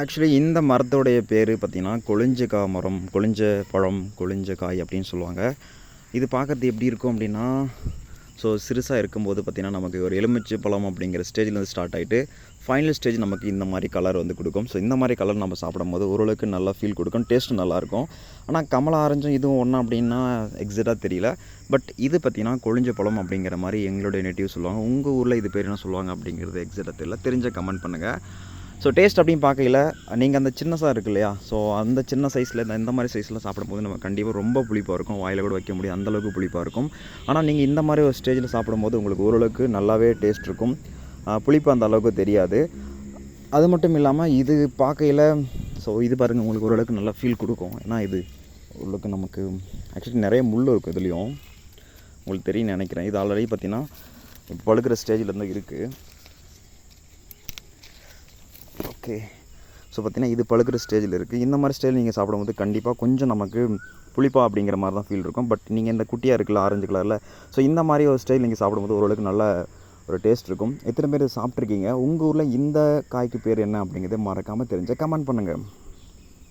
Actually இந்த மரத்தோடைய பேர் பார்த்திங்கன்னா கொளிஞ்சக்கா மரம் கொளிஞ்ச பழம் கொளிஞ்ச காய் அப்படின்னு சொல்லுவாங்க. இது பார்க்குறது எப்படி இருக்கும் அப்படின்னா ஸோ சிறுசாக இருக்கும்போது பார்த்திங்கன்னா நமக்கு ஒரு எலுமிச்சை பழம் அப்படிங்கிற ஸ்டேஜில் வந்து ஸ்டார்ட் ஆகிட்டு ஃபைனல் ஸ்டேஜ் நமக்கு இந்த மாதிரி கலர் வந்து கொடுக்கும். ஸோ இந்த மாதிரி கலர் நம்ம சாப்பிடும்போது ஓரளவுக்கு நல்லா ஃபீல் கொடுக்கும் டேஸ்ட்டும் நல்லாயிருக்கும் ஆனால் கமலா ஆரஞ்சும் இதுவும் ஒன்றா அப்படின்னா எக்ஸாக்டாக தெரியல. பட் இது பார்த்திங்கன்னா கொழிஞ்ச பழம் அப்படிங்கிற மாதிரி எங்களுடைய நெட்டிவ் சொல்லுவாங்க. உங்கள் ஊரில் இது பேர் என்ன சொல்லுவாங்க அப்படிங்கிறது எக்ஸாக்டாக தெரியல. தெரிஞ்ச கமெண்ட் பண்ணுங்கள் ஸோ டேஸ்ட் அப்படின்னு பார்க்கல நீங்கள் அந்த சின்னசாக இருக்கு இல்லையா ஸோ அந்த சின்ன சைஸில் இந்த இந்த மாதிரி சைஸில் சாப்பிடும்போது நம்ம கண்டிப்பாக ரொம்ப புளிப்பாக இருக்கும். வாயில் கூட வைக்க முடியும் அந்தளவுக்கு புளிப்பாக இருக்கும். ஆனால் நீங்கள் இந்த மாதிரி ஒரு ஸ்டேஜில் சாப்பிடும்போது உங்களுக்கு ஓரளவுக்கு நல்லாவே டேஸ்ட் இருக்கும். புளிப்பு அந்த அளவுக்கு தெரியாது. அது மட்டும் இல்லாமல் இது பார்க்கையில் ஸோ இது பாருங்கள் உங்களுக்கு ஓரளவுக்கு நல்லா ஃபீல் கொடுக்கும். ஏன்னா இது ஓரளவுக்கு நமக்கு ஆக்சுவலி நிறைய முள் இருக்கும் இதுலேயும். உங்களுக்கு தெரியும் நினைக்கிறேன். இது ஆல்ரெடி பார்த்தீங்கன்னா இப்போ பழுக்கிற ஸ்டேஜில் இருந்து இருக்குது ஓகே ஸோ பார்த்தீங்கன்னா இது பழுக்கிற ஸ்டேஜில் இருக்குது இந்த மாதிரி ஸ்டைல் நீங்கள் சாப்பிடும்போது கண்டிப்பாக கொஞ்சம் நமக்கு புளிப்பா அப்படிங்கிற மாதிரி தான் ஃபீல் இருக்கும். பட் நீங்கள் இந்த குட்டியாக இருக்குல்ல ஆரஞ்சு கலரில் ஸோ இந்த மாதிரி ஒரு ஸ்டைல் நீங்கள் சாப்பிடும்போது ஓரளவுக்கு நல்ல ஒரு டேஸ்ட் இருக்கும். எத்தனை பேர் சாப்பிட்ருக்கீங்க உங்கள் ஊரில் இந்த காய்க்கு பேர் என்ன அப்படிங்கிறத மறக்காமல் தெரிஞ்ச கமெண்ட் பண்ணுங்கள்